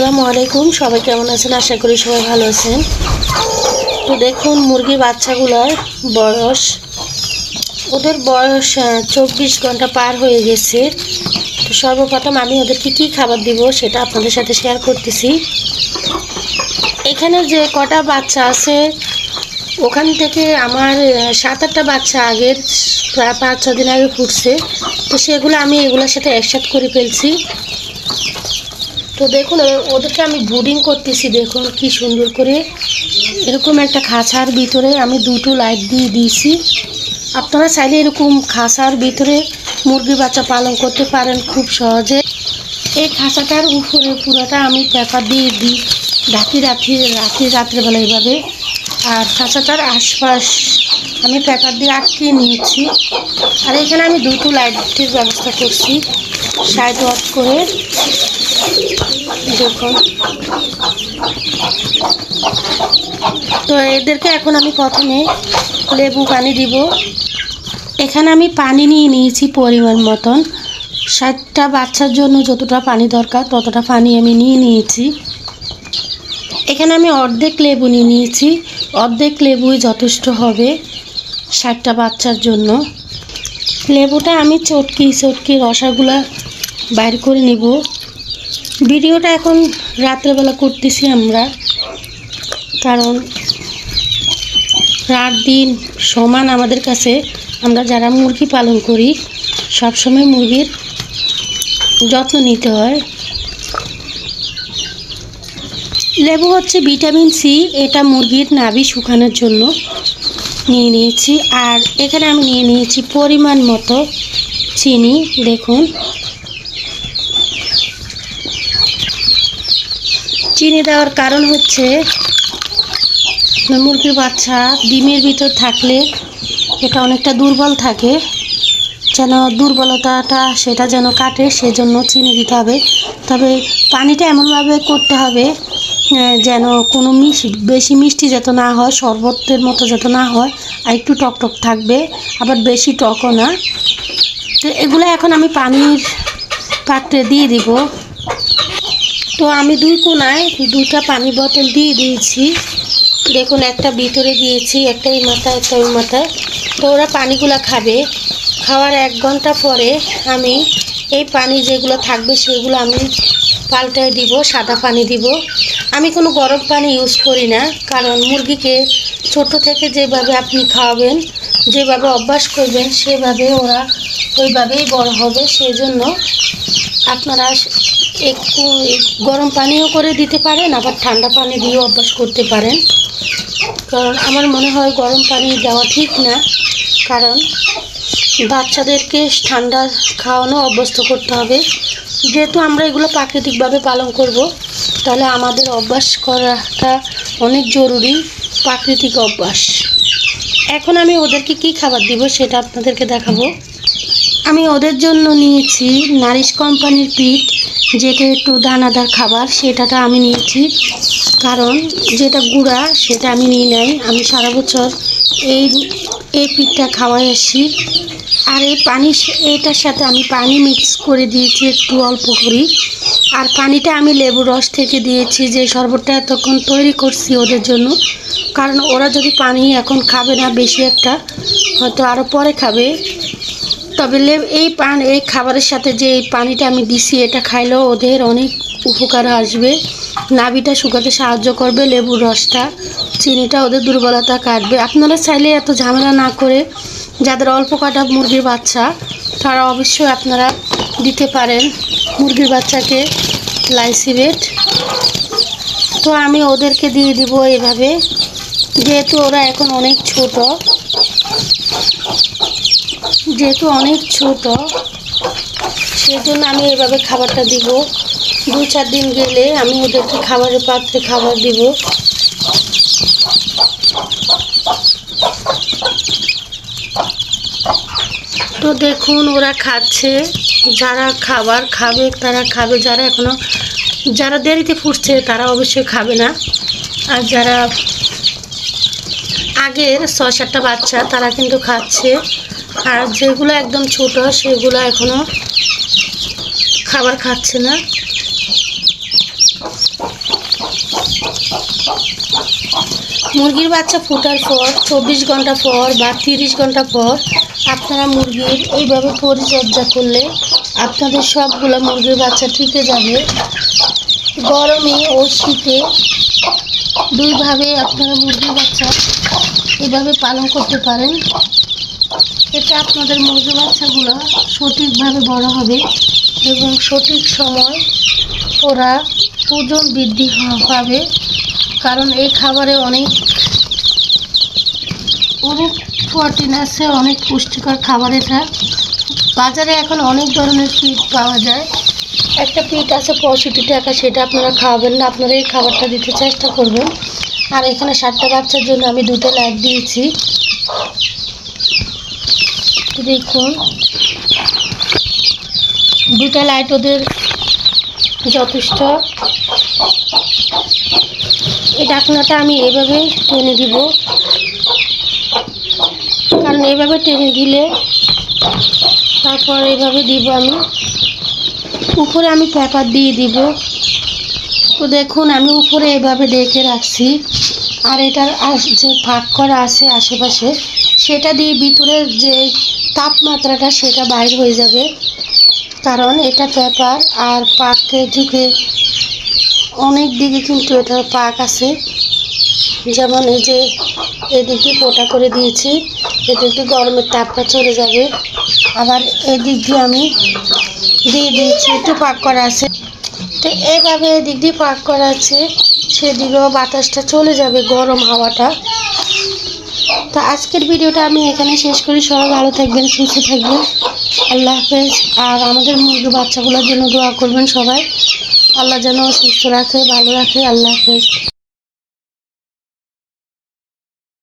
আসসালামু আলাইকুম। সবাই কেমন আছেন? আশা করি সবাই ভালো আছেন। তো দেখুন মুরগি বাচ্চাগুলোর বয়স, ওদের বয়স চব্বিশ ঘণ্টা পার হয়ে গেছে। তো সর্বপ্রথম আমি ওদেরকে কী খাবার দিব সেটা আপনাদের সাথে শেয়ার করতেছি। এখানে যে কটা বাচ্চা আছে, ওখান থেকে আমার সাত আটটা বাচ্চা আগের প্রায় পাঁচ, ছ দিন আগে ফুটছে। তো সেগুলো আমি এগুলোর সাথে একসাথে করে ফেলছি। তো দেখুন ওদেরকে আমি ব্রুডিং করতেছি, দেখুন কি সুন্দর করে। এরকম একটা খাঁচার ভিতরে আমি দুটো লাইট দিয়ে দিয়েছি। আপনারা চাইলে এরকম খাঁচার ভিতরে মুরগি বাচ্চা পালন করতে পারেন খুব সহজে। এই খাঁচাটার উপরে পুরোটা আমি পেপার দিয়ে দিই ঢাকি রাখি রাখি রাত্রেবেলা এইভাবে আর খাঁচাটার আশপাশ আমি পেপার দিয়ে আটকে নিয়েছি। আর এখানে আমি দুটো লাইটের ব্যবস্থা করছি সাইড ওয়াশ করে। তো এদেরকে এখন আমি প্রথমে লেবু পানি দিব। এখানে আমি পানি নিয়ে নিয়েছি পরিমাণ মতন। ষাটটা বাচ্চার জন্য যতটা পানি দরকার ততটা পানি আমি নিয়ে নিয়েছি। এখানে আমি অর্ধেক লেবু নিয়ে নিয়েছি। অর্ধেক লেবুই যথেষ্ট হবে ষাটটা বাচ্চার জন্য। লেবুটা আমি চটকি চটকি রসাগুলা বাইর করে নিব। ভিডিওটা এখন রাত্রেবেলা করতেছি আমরা। কারণ রাত দিন সমান আমাদের কাছে, আমরা যারা মুরগি পালন করি, সবসময় মুরগির যত্ন নিতে হয়। লেবু হচ্ছে ভিটামিন সি এটা মুরগির নাভি শুকানোর জন্য নিয়ে নিয়েছি। আর এখানে আমি নিয়ে নিয়েছি পরিমাণ মতো চিনি, দেখুন। চিনি দেওয়ার কারণ হচ্ছে মুরগির বাচ্চা ডিমের ভিতর থাকলে এটা অনেকটা দুর্বল থাকে, যেন দুর্বলতাটা সেটা যেন কাটে, সেজন্য চিনি দিতে হবে। তবে পানিটা এমনভাবে করতে হবে যেন কোনো মিশ বেশি মিষ্টি যাতে না হয়, শরবতের মতো যাতে না হয়, আর একটু টক টক থাকবে, আবার বেশি টকও না। তো এগুলো এখন আমি পানির পাত্রে দিয়ে দিব। তো আমি দুই কোনায় দুটা পানি বোতল দিয়ে দিয়েছি। দেখুন, একটা ভিতরে দিয়েছি একটা এই মাথায় একটা ওই মাথায়। তো ওরা পানিগুলো খাবে। খাওয়ার এক ঘণ্টা পরে আমি এই পানি যেগুলো থাকবে সেগুলো আমি পাল্টায় দিব, সাদা পানি দিব। আমি কোনো গরম পানি ইউজ করি না, কারণ মুরগিকে ছোট থেকে যেভাবে আপনি খাওয়াবেন, যেভাবে অভ্যাস করবেন, সেভাবে ওরা ওইভাবেই বড় হবে। সেজন্য আপনারা একটু গরম পানিও করে দিতে পারেন, আবার ঠান্ডা পানি দিয়েও অভ্যাস করতে পারেন। কারণ আমার মনে হয় গরম পানি দেওয়া ঠিক না, কারণ বাচ্চাদেরকে ঠান্ডা খাওয়ানো অভ্যস্ত করতে হবে। যেহেতু আমরা এগুলো প্রাকৃতিকভাবে পালন করব, তাহলে আমাদের অভ্যাস করাটা অনেক জরুরি, প্রাকৃতিক অভ্যাস। এখন আমি ওদেরকে কি খাবার দিব সেটা আপনাদেরকে দেখাবো। আমি ওদের জন্য নিয়েছি নারিশ কোম্পানির পিঠ, যেটা একটু দানাদার খাবার, সেটাটা আমি নিয়েছি। কারণ যেটা গুঁড়া, সেটা আমি নিই নাই। আমি সারা বছর এই এই পিঠটা খাওয়াই আসি। আর এই পানি এটার সাথে আমি পানি মিক্স করে দিয়েছি একটু অল্প করি আর পানিটা আমি লেবু রস থেকে দিয়েছি, যে শরবতটা এতক্ষণ তৈরি করছি ওদের জন্য। কারণ ওরা যদি পানি এখন খাবে না, বেশি একটা, হয়তো আরও পরে খাবে। তবে লেব এই পান, এই খাবারের সাথে যে এই পানিটা আমি দিছি, এটা খাইলেও ওদের অনেক উপকার আসবে। নাভিটা শুকাতে সাহায্য করবে, লেবুর রসটা, চিনিটা ওদের দুর্বলতা কাটবে। আপনারা চাইলে এত ঝামেলা না করে যাদের অল্প কাটা মুরগির বাচ্চা, তারা অবশ্যই আপনারা দিতে পারেন মুরগির বাচ্চাকে লাইসিবেট তো আমি ওদেরকে দিয়ে দিব এভাবে। যেহেতু ওরা এখন অনেক ছোট যেহেতু অনেক ছোট, সেজন্য আমি এভাবে খাবারটা দিব। দু চার দিন গেলে আমি ওদেরকে খাবারের পাত্রে খাবার দিব। তো দেখুন, ওরা খাচ্ছে। যারা খাবার খাবে, তারা খাবে। যারা এখনও, যারা দেরিতে ফুটছে, তারা অবশ্যই খাবে না। আর যারা আগের ছ সাতটা বাচ্চা, তারা কিন্তু খাচ্ছে। আর যেগুলো একদম ছোট, সেগুলো এখনও খাবার খাচ্ছে না। মুরগির বাচ্চা ফোটার পর, চব্বিশ ঘণ্টা পর বা তিরিশ ঘণ্টা পর আপনারা মুরগির এইভাবে পরিচর্যা করলে আপনাদের সবগুলো মুরগির বাচ্চা ঠিকে যাবে। গরমে ও শীতে দুইভাবে আপনারা মুরগির বাচ্চা এভাবে পালন করতে পারেন। এতে আপনাদের মুরগির বাচ্চাগুলো সঠিকভাবে বড় হবে এবং সঠিক সময় ওরা ওজন বৃদ্ধি পাবে। কারণ এই খাবারে অনেক অনেক প্রোটিন আছে, অনেক পুষ্টিকর খাবার এটা। বাজারে এখন অনেক ধরনের ফিড পাওয়া যায়। একটা পিঠ আছে পঁয়ষট্টি টাকা, সেটা আপনারা খাওয়াবেন না। আপনারা এই খাবারটা দিতে চেষ্টা করবেন। আর এখানে সাতটা বাচ্চার জন্য আমি দুটো লাইট দিয়েছি। দেখুন। দুটা লাইট ওদের যথেষ্ট। এই ঢাকনাটা আমি এভাবে টেনে দিব। কারণ এভাবে টেনে দিলে তারপর এভাবে দিব আমি। উপরে আমি পেপার দিয়ে দিব। তো দেখুন, আমি উপরে এভাবে ডেকে রাখছি। আর এটার যে ফাঁক করা আছে আশেপাশে, সেটা দিয়ে ভিতরের যে তাপমাত্রাটা সেটা বাইর হয়ে যাবে। কারণ এটা পেপার আর পাকের দিকে অনেক দিকে কিন্তু এটার পাক আছে। যেমন এই যে এদিকে পোটা করে দিয়েছি এদিকে গরমের তাপটা চলে যাবে। আবার এদিক দিয়ে আমি দিয়ে দিয়েছি, একটু পাক করা আছে। তো এইভাবে এদিক দিয়ে পাক করা আছে, সেদিকেও বাতাসটা চলে যাবে, গরম হাওয়াটা। তো আজকের ভিডিওটা আমি এখানে শেষ করি। সবাই ভালো থাকবেন, সুস্থ থাকবেন। আল্লাহ হাফেজ। আর আমাদের মুরগি বাচ্চাগুলোর জন্য দোয়া করবেন সবাই। আল্লাহ যেন সুস্থ রাখে, ভালো রাখে। আল্লাহ হাফেজ।